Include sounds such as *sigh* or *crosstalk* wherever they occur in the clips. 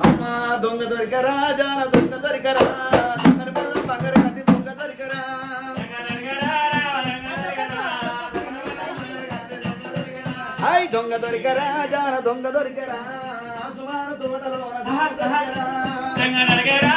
అమ్మ దొంగ దొరికరా జాన దొంగ దొరికరా దొంగని బల్లం బంగారు కత్తి దొంగ దొరికరా. హాయ్ దొంగ దొరికరా జాన దొంగ దొరికరా సుమారు తోటలో దొంగ దొరికరా.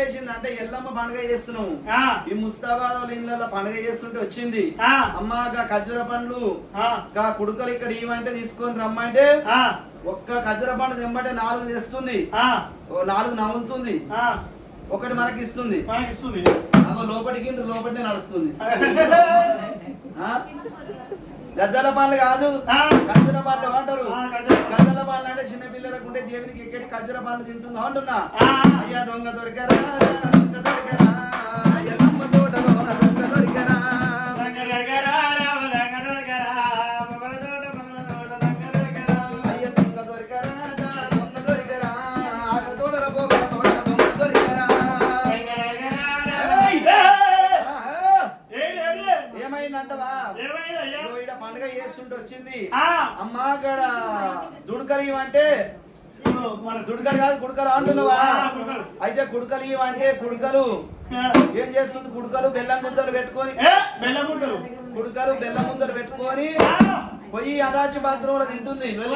ఏం చేసిందంటే ఎల్లమ్మ పండుగ చేస్తున్నావు. ఈ ముస్తాబాద్ వాళ్ళ ఇళ్ళ పండుగ చేస్తుంటే వచ్చింది. అమ్మ ఖర్జూర పండ్లు కుడుకలు ఇక్కడ ఇవ్వమంటే తీసుకొని రమ్మంటే ఒక్క ఖర్జూర పండు తెమ్మంటే నాలుగు తెస్తుంది. నాలుగు నవ్వుతుంది ఒకటి మనకి ఇస్తుంది లోపలికి లోపలికి నడుస్తుంది? *laughs* గజ్జల పాలు కాదు. ఖర్జూర పాలు అంటారు. ఆ, ఖర్జూర పాలు. గజ్జల పాలు అంటే చిన్న పిల్లలకు ఉంటే దేవునికి ఎక్కడి ఖర్జూర పాలు తింటుందో అంటున్నా. అయ్యా దొంగ దొరికరా దొంగ దొరికరా అయ్య తోటల దొంగ పండుగ చేస్తుంటే వచ్చింది అమ్మ దుడకలు ఇవ్వంటే దుడకలు కాదు కుడుకలు అంటున్నావా. అయితే కుడుకలు. ఇవ్వంటే కుడుకలు. ఏం చేస్తుంది? కుడుకలు బెల్లం ముద్దలు పెట్టుకొని కుడుకలు బెల్లం ముద్దలు పెట్టుకొని పొయ్యి అటాచ్ బాత్రూమ్లో తింటుంది మన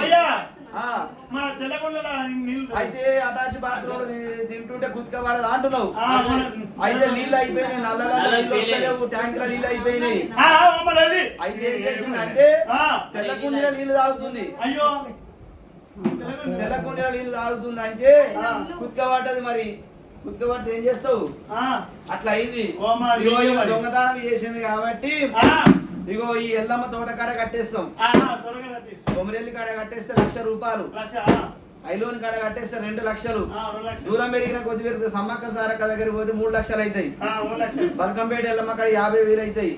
అయితే అటాచ్ బాత్రూమ్లో తింటుంటే గుత్క పడదు అంటున్నావు. ఆ, మన- అయితే నీళ్ళు అయిపోయినాయి. నల్లగా నీళ్ళు వస్తలేవు. ట్యాంకుల నీళ్ళు అయిపోయినాయి. అయితే ఏం చేసిందంటే ఆ. తెల్ల కుండీలో నీళ్ళు తాగుతుంది. అయ్యో. తెల్ల కుండీలో నీళ్ళు తాగుతుంది అంటే ఆ. కుక్క పడ్డది మరి. కుక్క పడితే ఏం చేస్తావు? ఆ, అట్లా అయింది. దొంగతనం చేసింది కాబట్టి ఇగో ఈ ఎల్లమ్మ తోట కాడ కట్టేస్తాం. కొమరెల్లి కాడ కట్టేస్తే లక్ష రూపాయలు. ఐలోని కాడ కట్టేస్తే రెండు లక్షలు. దూరం పెరిగిన కొద్ది పెరిగితే సమ్మక్క సారక్క దగ్గరికి పోతే మూడు లక్షలు అవుతాయి. బల్కంపేట ఎల్లమ్మ కాడ యాభై వేలు అవుతాయి.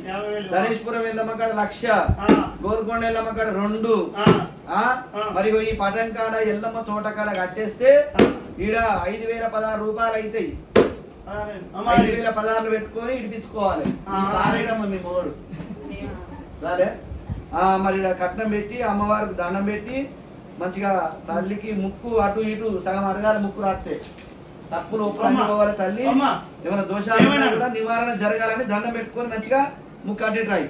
ధనేష్పురం ఎల్లమ్మ కాడ లక్ష. ఆ, గోరుకొండ ఎల్లమ్మ కాడ రెండు. ఆ, ఆ? ఆ. మరి ఈ పటన్ కాడ ఎల్లమ్మ తోట కాడ కట్టేస్తే ఈడ ఐదు వేల పదహారు రూపాయలు అవుతాయి ఐదు వేల పదహారులు పెట్టుకొని ఇడిపించుకోవాలి. సారేడమ్మ మీ మొగడు. రాలే? ఆ, మరి ఈడ కట్నం పెట్టి అమ్మవారికి దండం పెట్టి మంచిగా తల్లికి ముక్కు అటు ఇటు సగం అరగాలి ముక్కు రాస్తే తప్పులు. పోవాలి తల్లి. ఏమైనా దోషాలు? కూడా నివారణ జరగాలని దండం పెట్టుకొని మంచిగా ముక్కు అటు ఇటు రాయి